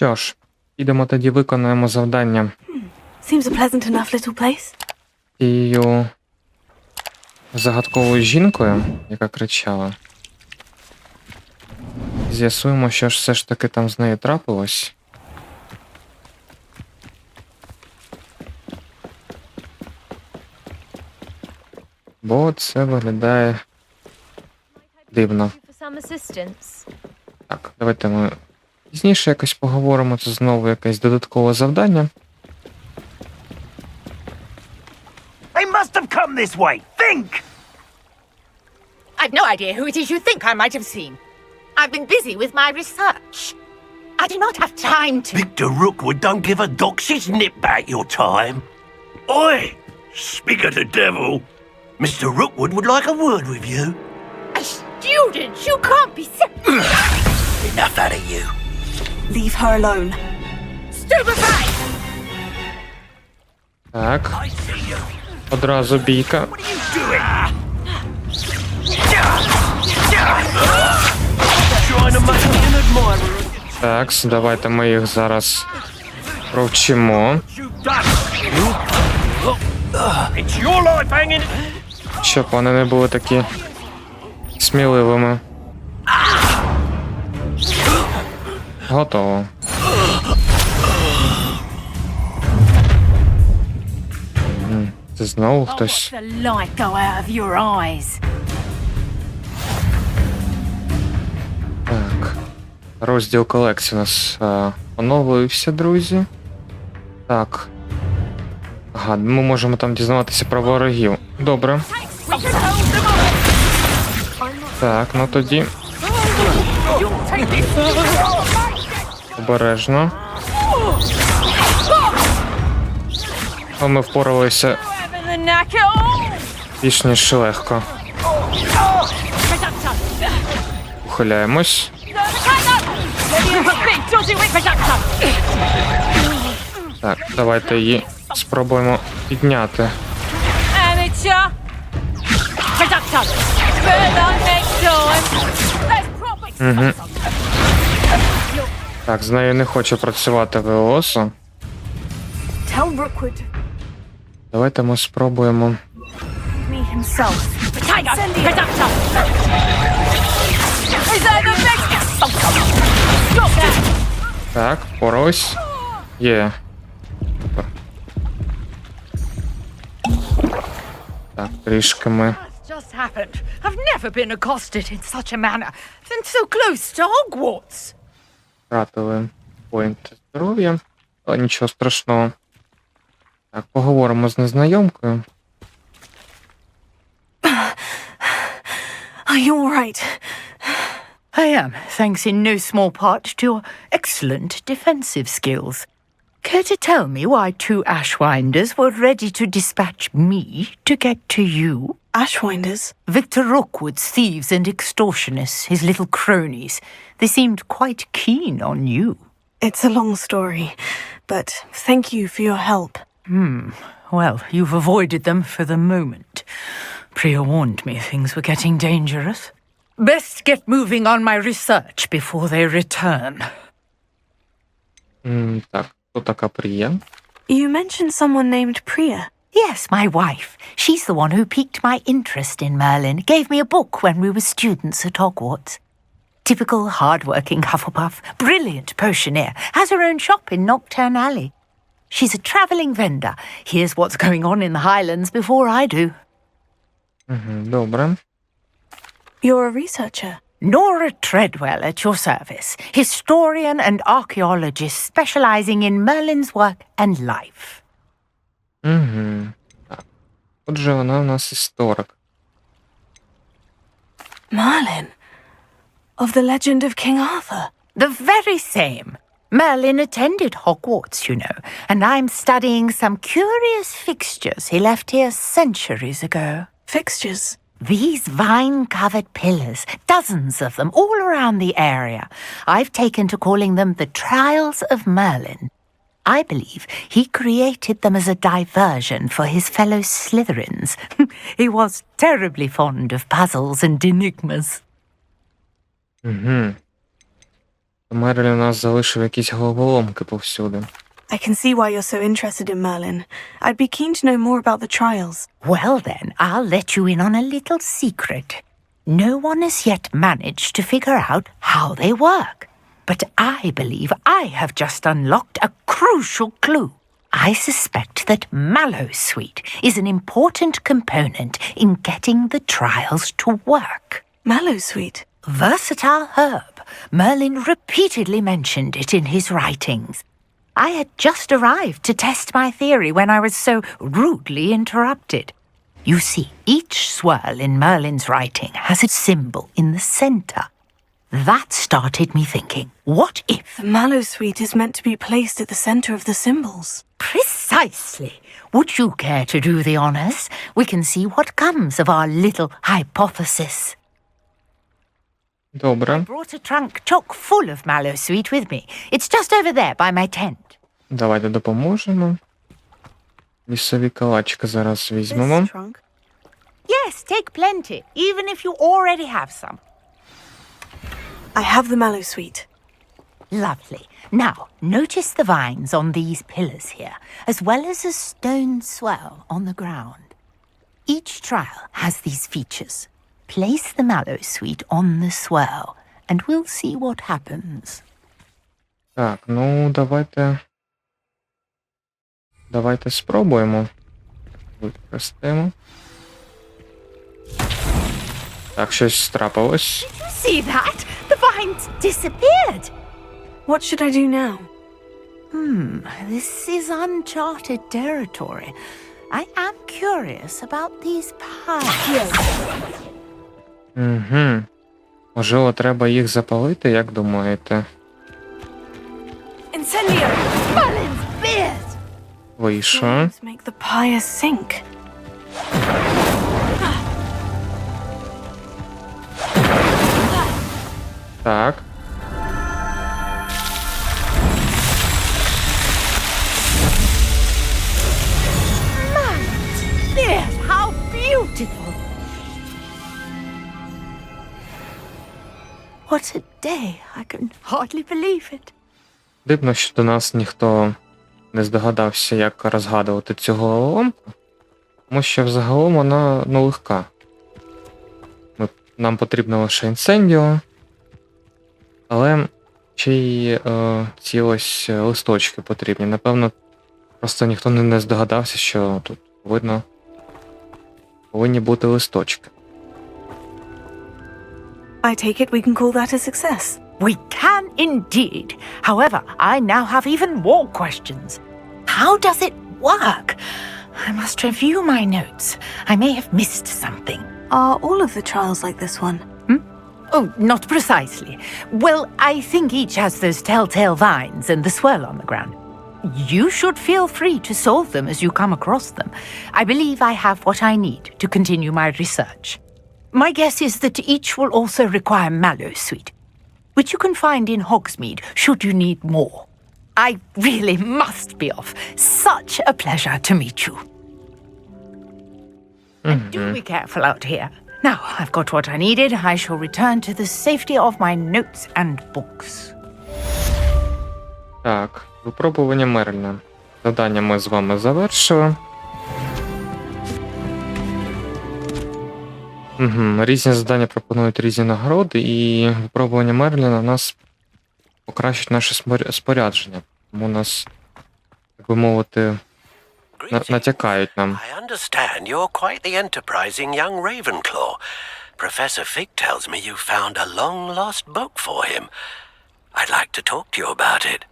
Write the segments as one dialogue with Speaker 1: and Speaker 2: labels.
Speaker 1: Що ж, підемо тоді виконаємо завдання
Speaker 2: Seems a pleasant enough little place.
Speaker 1: тією загадковою жінкою, яка кричала. З'ясуємо, що ж все ж таки там з нею трапилось. Бо це виглядає дивно. Так, давайте ми пізніше якось поговоримо. Це знову якесь додаткове завдання.
Speaker 3: They must have come this way. Think!
Speaker 4: I've no idea who it is you think I might have seen. I've been busy with my research. I do not have time to.
Speaker 3: Victor Rookwood don't give a doxy's nip back your time. Oi! Speak of the devil. Mr. Rookwood would like a word with you.
Speaker 4: A student! You can't be so
Speaker 3: Enough out of you.
Speaker 2: Leave her alone.
Speaker 4: stupefied!
Speaker 1: Так, одразу бійка. Так, давайте ми їх зараз провчимо. Щоб вони не були такі сміливими. Готово. Це знову хтось.
Speaker 2: your eyes.
Speaker 1: Так. Розділ колекції у нас е, оновився, друзі. Так. Ага, ми можемо там дізнаватися про ворогів. Добре. Так, ну тоді. Обережно. О, ми впоралися більш ніж легко. Ухиляємось. Так, давайте її спробуємо підняти. Угу. Так, з нею не хоче працювати ВОСу. Давайте ми спробуємо. Так, порось. Є. Супер. Так, трішки ми.
Speaker 4: Just happened? I've never been accosted in such a manner, and so close to Hogwarts.
Speaker 1: Втратили поінти здоров'я, але нічого страшного. Так, поговоримо з незнайомкою.
Speaker 2: Are you all right?
Speaker 4: I am, thanks in no small part to your excellent defensive skills. Care to tell me why two Ashwinders were ready to dispatch me to get to you?
Speaker 2: Ashwinders.
Speaker 4: Victor Rookwood's thieves and extortionists, his little cronies, they seemed quite keen on you.
Speaker 2: It's a long story, but thank you for your help.
Speaker 4: Well, you've avoided them for the moment. Priya warned me things were getting dangerous. Best get moving on my research before they return.
Speaker 1: М, так, хто така Прія?
Speaker 2: You mentioned someone named Priya.
Speaker 4: Yes, my wife. She's the one who piqued my interest in Merlin, gave me a book when we were students at Hogwarts. Typical hard-working Hufflepuff, brilliant potioneer, has her own shop in Knockturn Alley. She's a travelling vendor, hears what's going on in the Highlands before I do.
Speaker 1: Угу, добре.
Speaker 2: You're a researcher.
Speaker 4: Nora Treadwell at your service, historian and archaeologist specializing in Merlin's work and life.
Speaker 1: Угу. Так. Отже, вона у нас історик.
Speaker 2: Merlin. Of the legend of King Arthur.
Speaker 4: The very same. Merlin attended Hogwarts, you know, and I'm studying some curious fixtures he left here centuries ago.
Speaker 2: Fixtures.
Speaker 4: These vine covered pillars, dozens of them all around the area. I've taken to calling them the Trials of Merlin. I believe he created them as a diversion for his fellow Slytherins. he was terribly fond of puzzles and enigmas.
Speaker 1: Угу. Мерлін у нас залишив якісь головоломки повсюди.
Speaker 2: I can see why you're so interested in Merlin. I'd be keen to know more about the trials.
Speaker 4: Well, then, I'll let you in on a little secret. No one has yet managed to figure out how they work. But I believe I have just unlocked a crucial clue. I suspect that mallow sweet is an important component in getting the trials to work.
Speaker 2: Mallow sweet?
Speaker 4: Versatile herb. Merlin repeatedly mentioned it in his writings. I had just arrived to test my theory when I was so rudely interrupted. You see, each swirl in Merlin's writing has a symbol in the center. That started me thinking, what if?
Speaker 2: The Mallowsweet is meant to be placed at the center of the symbols.
Speaker 4: Precisely. Would you care to do the honors? We can see what comes of our little hypothesis.
Speaker 1: Добре.
Speaker 4: Brought a trunk chock full of mallow sweet with me. It's just over there by my tent.
Speaker 1: Давайте допоможемо. Лісові калачки зараз візьмемо.
Speaker 2: This trunk.
Speaker 4: Yes, take plenty, even if you already have some.
Speaker 2: I have the Mallowsweet.
Speaker 4: Lovely. Now, notice the vines on these pillars here, as well as a stone swell on the ground. Each trial has these features. Place the mallow sweet on the swell, and we'll see what happens.
Speaker 1: Так, ну давайте. Давайте спробуємо. Використаємо. Так, щось трапилось.
Speaker 4: See that? The vines disappeared.
Speaker 2: What should I do now?
Speaker 4: This is uncharted territory. I am curious about these piles.
Speaker 1: Угу. Можливо, треба їх запалити, як думаєте? Вийшов. Так.
Speaker 4: What a day! I can hardly believe it.
Speaker 1: Дивно, що до нас ніхто не здогадався, як розгадувати цю головоломку. Тому що взагалом вона ну, легка. Ми, нам потрібно лише інсендіо. Але ще й е, ці ось е, листочки потрібні. Напевно, просто ніхто не здогадався, що тут видно повинні бути листочки.
Speaker 2: I take it we can call that a success.
Speaker 4: We can indeed. However, I now have even more questions. How does it work? I must review my notes. I may have missed something.
Speaker 2: Are all of the trials like this one? Hmm?
Speaker 4: Oh, not precisely. Well, I think each has those telltale vines and the swirl on the ground. You should feel free to solve them as you come across them. I believe I have what I need to continue my research. My guess is that each will also require mallow sweet, which you can find in Hogsmeade should you need more. I really must be off. Such a pleasure to meet you. And do be careful out here. Now I've got what I needed. I shall return to the safety of my notes and books.
Speaker 1: Так, випробування Мерліна. Завдання ми з вами завершили. Угу. Різні завдання пропонують різні нагороди, і випробування Мерліна нас покращить наше спорядження. Тому нас, так би мовити, на- натякають нам.
Speaker 3: I understand you're quite the enterprising young Ravenclaw. Professor Fig tells me you found a long lost book for him. I'd like to talk to you about it.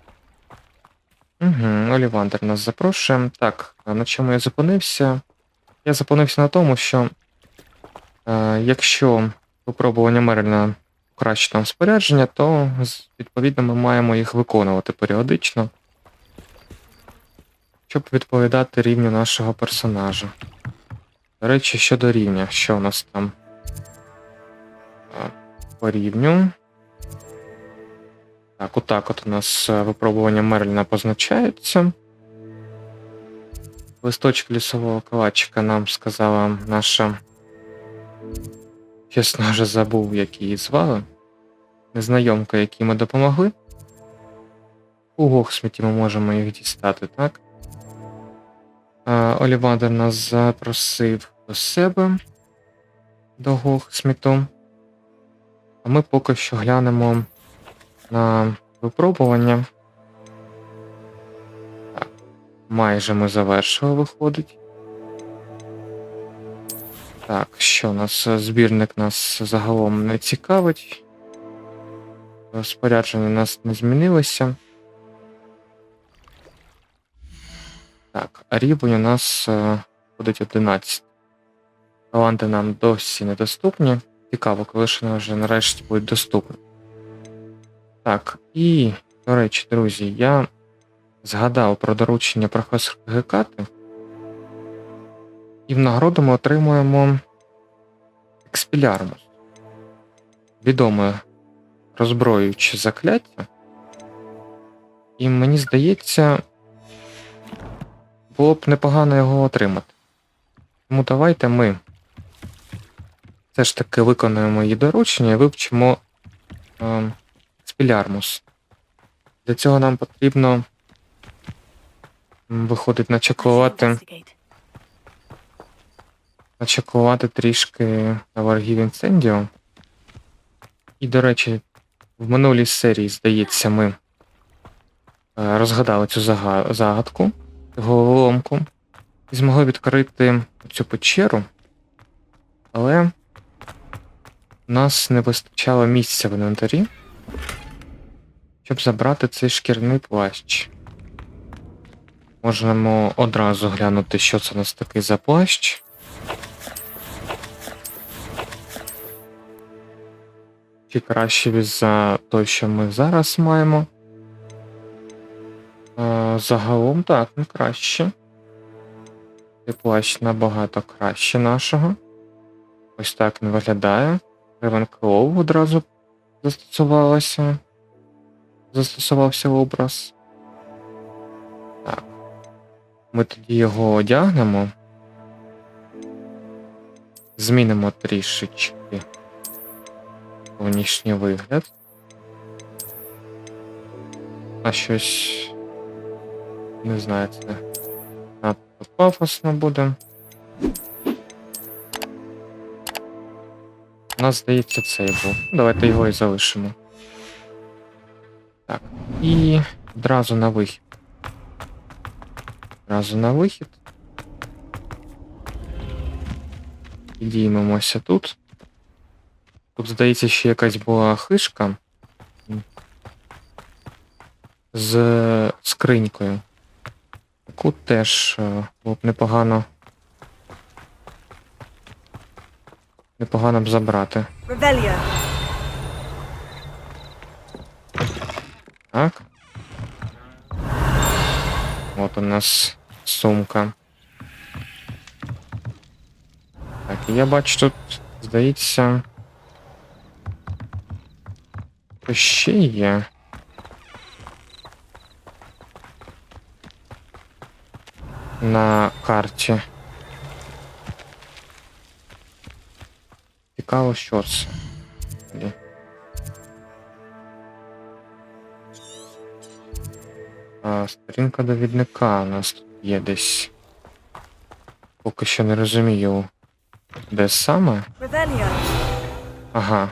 Speaker 1: Угу, Олівандер нас запрошує. Так, на чому я зупинився? Я зупинився на тому, що якщо випробування Мерліна покращить нам спорядження, то відповідно ми маємо їх виконувати періодично, щоб відповідати рівню нашого персонажа. До речі, щодо рівня, що у нас там Е, по рівню. Так, отак от у нас е, випробування Мерліна позначається. Листочки лісового калачика нам сказала наша. Чесно вже забув, як її звали. Незнайомка, якій ми допомогли. У Гохсміті ми можемо їх дістати, так? А, Олівандер нас запросив до себе до Гохсміту. А ми поки що глянемо на випробування. Так, майже ми завершили, виходить. Так, що у нас збірник нас загалом не цікавить. Спорядження у нас не змінилося. Так, а рівень у нас е, буде 11. Таланти нам досі недоступні. Цікаво, коли ж вони вже нарешті будуть доступні. Так, і, до речі, друзі, я згадав про доручення професора Гекати. І в нагороду ми отримуємо експілярмус. Відоме роззброююче закляття. І мені здається, було б непогано його отримати. Тому давайте ми все ж таки виконуємо її доручення і вивчимо е, спілярмус. Для цього нам потрібно виходить начеклувати, начеклувати трішки ворогів інцендіо. І, до речі, в минулій серії, здається, ми е, розгадали цю зага- загадку, головоломку, і змогли відкрити цю печеру, але у нас не вистачало місця в інвентарі, щоб забрати цей шкірний плащ. Можемо одразу глянути, що це у нас такий за плащ. Чи краще за той, що ми зараз маємо. Е, Загалом так, не краще. Цей плащ набагато краще нашого. Ось так він виглядає. Ревенклоу одразу застосувалося. Застосувався образ. Так. Ми тоді його одягнемо. Змінимо трішечки зовнішній вигляд. А щось. Не знаю, це надто пафосно буде. У нас, здається, цей був. Давайте його і залишимо. Так. І одразу на вихід. Одразу на вихід. Підіймемося тут. Тут, здається, ще якась була хишка. З скринькою. Таку теж е, було б непогано. Непогано б забрати.
Speaker 2: Revelio.
Speaker 1: Так. От у нас сумка. Так, і я бачу тут, здається. Ще є. На карті. Цікаво, що це. А, сторінка довідника у нас тут є десь. Поки що не розумію, де саме. Ага.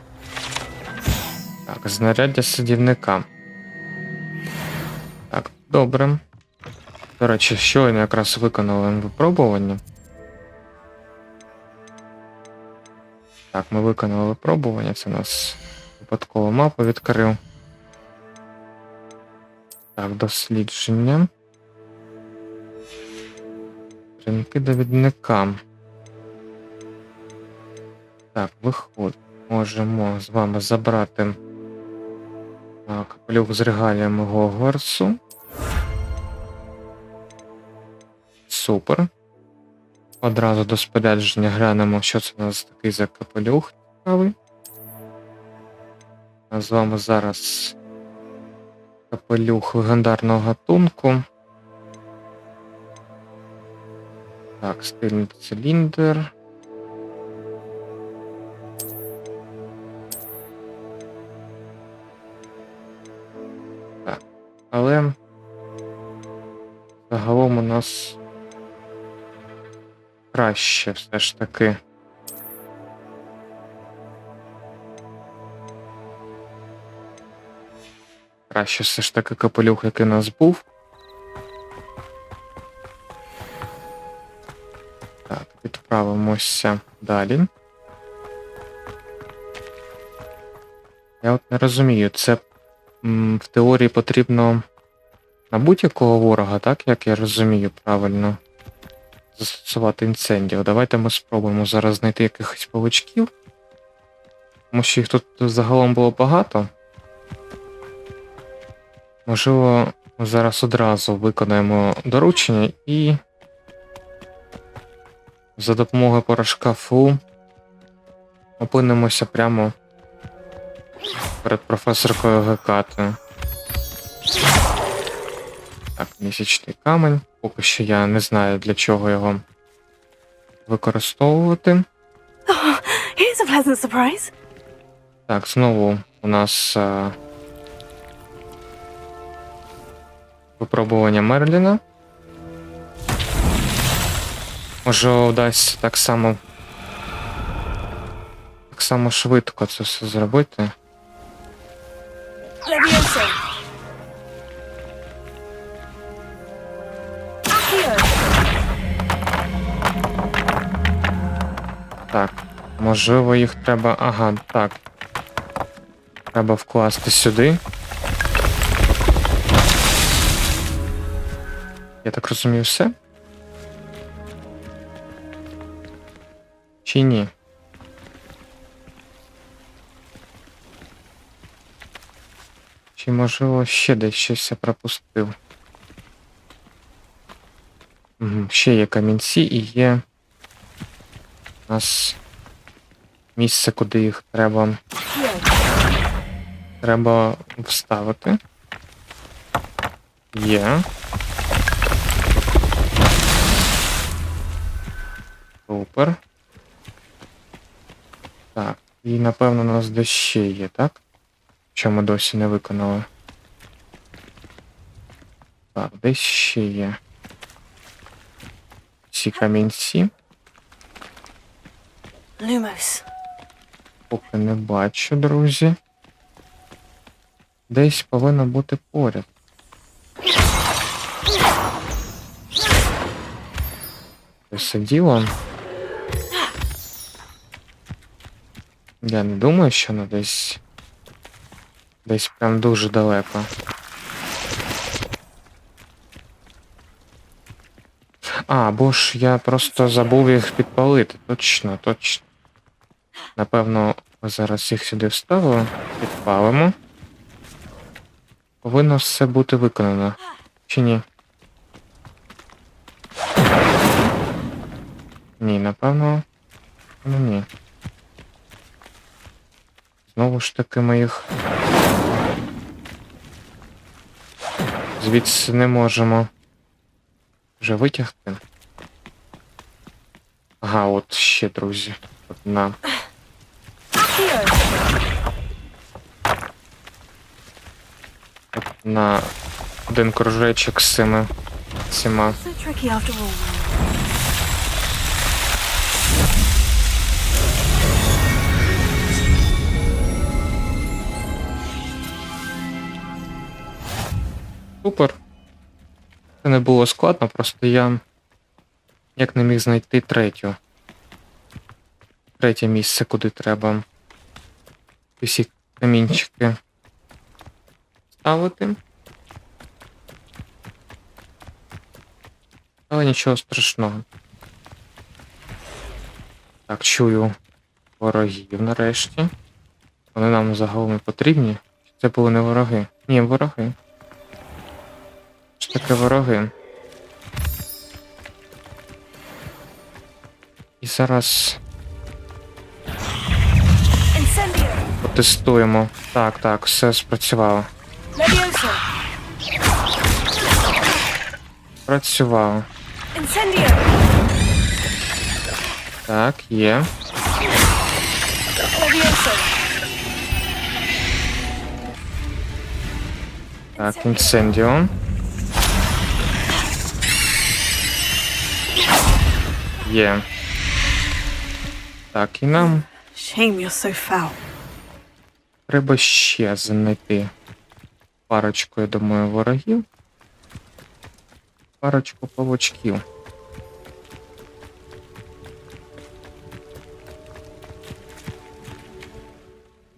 Speaker 1: Так, знаряддя садівника. Так, добре. До речі, щойно якраз виконали випробування. Так, ми виконали випробування. Це нас випадково мапу відкрив. Так, дослідження. Сторінки довідника. Так, виходить. Можемо з вами забрати а, капелюх з регаліями Гогвартсу. Супер. Одразу до спорядження глянемо, що це у нас такий за капелюх цікавий. З вами зараз капелюх легендарного гатунку. Так, стильний циліндр. Але загалом у нас краще все ж таки. Краще все ж таки капелюх, який у нас був. Так, відправимося далі. Я от не розумію, це в теорії потрібно на будь-якого ворога, так як я розумію правильно, застосувати інцендіо. Давайте ми спробуємо зараз знайти якихось павучків. Тому що їх тут загалом було багато. Можливо, ми зараз одразу виконаємо доручення і за допомогою порошка фу опинимося прямо перед професоркою Гекатою. Так, місячний камень. Поки що я не знаю для чого його використовувати.
Speaker 2: Here's a pleasant surprise.
Speaker 1: Так, знову у нас е, випробування Мерліна. Може вдасться так само. Так само швидко це все зробити.
Speaker 2: Levioso.
Speaker 1: Так, можливо, їх треба. Ага, так. Треба вкласти сюди. Я так розумію, все? Чи ні? Чи можливо ще десь щось я пропустив? Ще є камінці і є у нас місце, куди їх треба, треба вставити. Є. Супер. Так, і напевно у нас десь ще є, так? Що ми досі не виконали. Так, десь ще є. Ці камінці.
Speaker 2: Lumos.
Speaker 1: Поки не бачу, друзі. Десь повинно бути поряд. Це все. Я не думаю, що воно десь. Десь прям дуже далеко. А, бо ж я просто забув їх підпалити. Точно, точно. Напевно, зараз їх сюди вставимо, підпалимо. Повинно все бути виконано. Чи ні? Ні, напевно. Ну ні. Знову ж таки ми їх. Звідси не можемо вже витягти. Ага, от ще, друзі. Одна.
Speaker 2: Accio.
Speaker 1: на один кружечок з цими всіма. Супер. Це не було складно, просто я як не міг знайти третю. Третє місце, куди треба усі камінчики ставити. Але нічого страшного. Так, чую ворогів нарешті. Вони нам загалом не потрібні. Це були не вороги. Ні, вороги. Що вороги? І зараз потестуємо. Так, так, все спрацювало. Працювало. Так, є. Так, інцендіо. Є. Так, і нам
Speaker 2: Shame you're so foul.
Speaker 1: треба ще знайти парочку, я думаю, ворогів. Парочку павучків.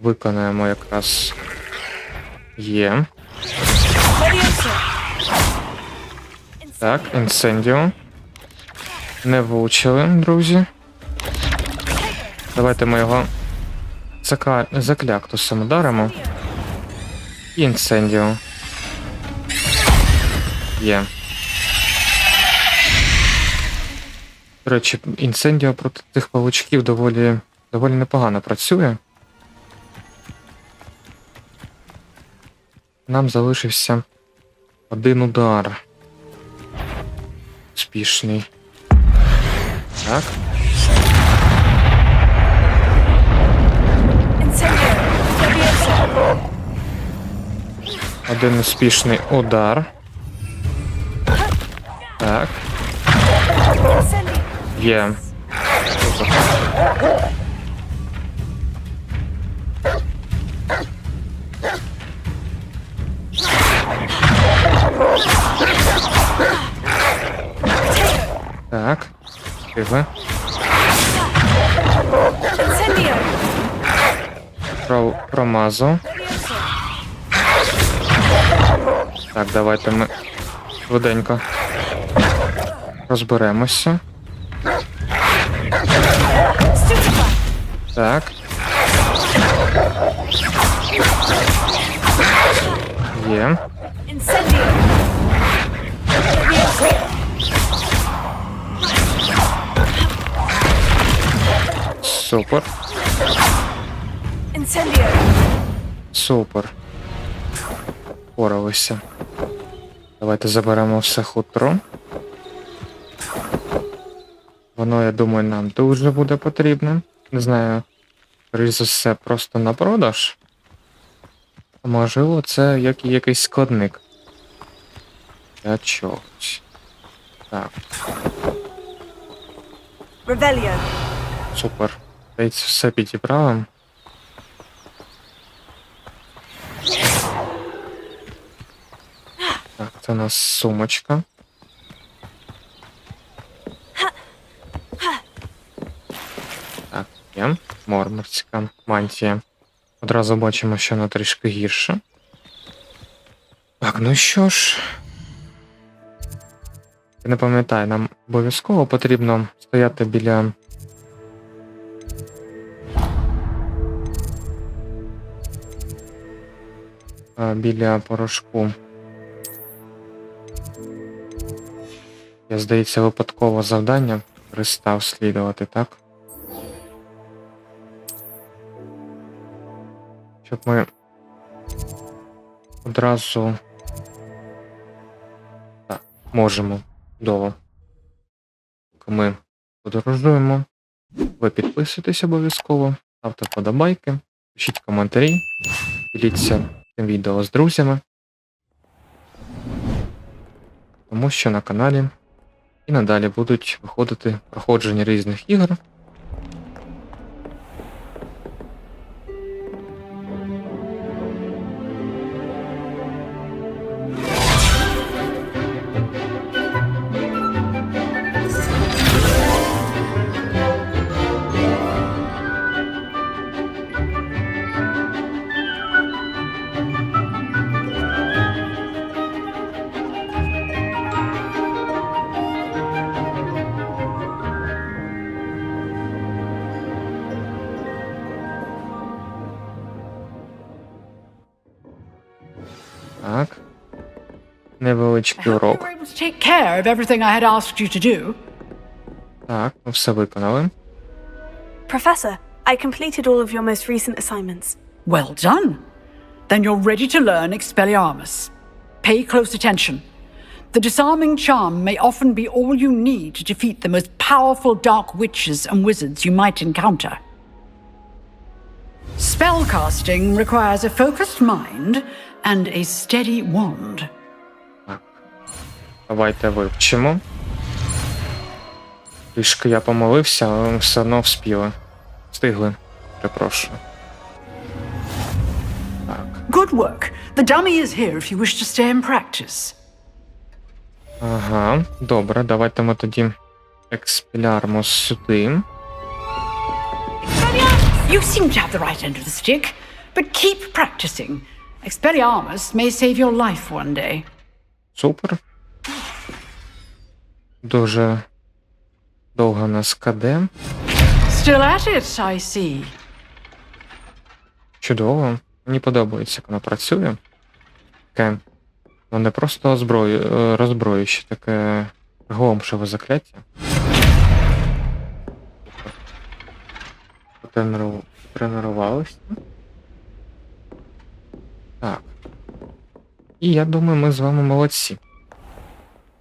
Speaker 1: Виконаємо якраз є. Так, інцендіо. Не влучили, друзі. Давайте ми його зака... закляктусом ударимо. Інцендіо. Є. До речі, інцендіо проти тих павучків доволі, доволі непогано працює. Нам залишився один удар. Успішний. Так. Один успішний удар. Так. Є. Так. Тихо. Про, промазав. Так, давайте ми швиденько розберемося. Так. Є. Супер. Супер. Поралися. Давайте заберемо все хутро. Воно, я думаю, нам дуже буде потрібно. Не знаю, за все, просто на продаж. А можливо, це як якийсь складник. Для чогось. Так,
Speaker 2: Revelio.
Speaker 1: супер. Здається, все підібрали. Так, це у нас сумочка. Так, є. Морморська мантія. Одразу бачимо, що вона трішки гірша. Так, ну що ж. Не пам'ятаю, нам обов'язково потрібно стояти біля. Біля порошку. Я, здається, випадково завдання перестав слідувати, так? Щоб ми одразу. Так, можемо. Поки ми подорожуємо. Ви підписуйтесь обов'язково, ставте вподобайки, пишіть коментарі, діліться відео з друзями. Тому що на каналі і надалі будуть виходити проходження різних ігор.
Speaker 5: to do.
Speaker 1: Так, ми все виконали.
Speaker 2: Professor, I completed all of your most recent assignments.
Speaker 5: Well done. Then you're ready to learn Expelliarmus. Pay close attention. The disarming charm may often be all you need to defeat the most powerful dark witches and wizards you might encounter. Spellcasting requires a focused mind and a steady wand.
Speaker 1: Давайте вивчимо. Трішки я помолився, але ми все одно вспіли. Встигли. Перепрошую. Так.
Speaker 5: Good work. The dummy is here if you wish to stay and practice.
Speaker 1: Ага, добре, давайте ми тоді експілярмо сюди.
Speaker 5: You seem to have the right end of the stick, but keep practicing. Expelliarmus may save your life one day.
Speaker 1: Супер. Дуже довго нас каде.
Speaker 5: Still at it, I see.
Speaker 1: Чудово. Мені подобається, як воно працює. Таке. Ну просто озброю, е, роззброюще, таке гломшеве закляття. Потрениру- Тренувалися. Так. І я думаю, ми з вами молодці.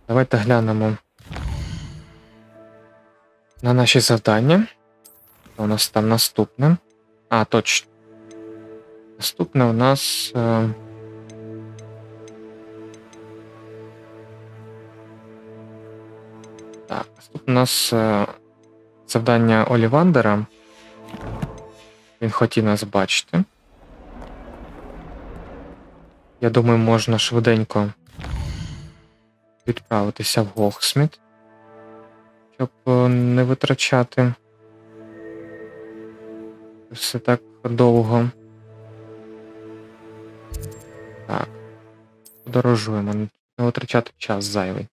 Speaker 1: Давайте глянемо на наші завдання. У нас там наступне? А, точно. Наступне у нас. Е... Так, наступне у нас е... завдання Олівандера. Він хотів нас бачити. Я думаю, можна швиденько відправитися в Гохсміт, щоб е, не витрачати все так довго. Так. Подорожуємо, не витрачати час зайвий.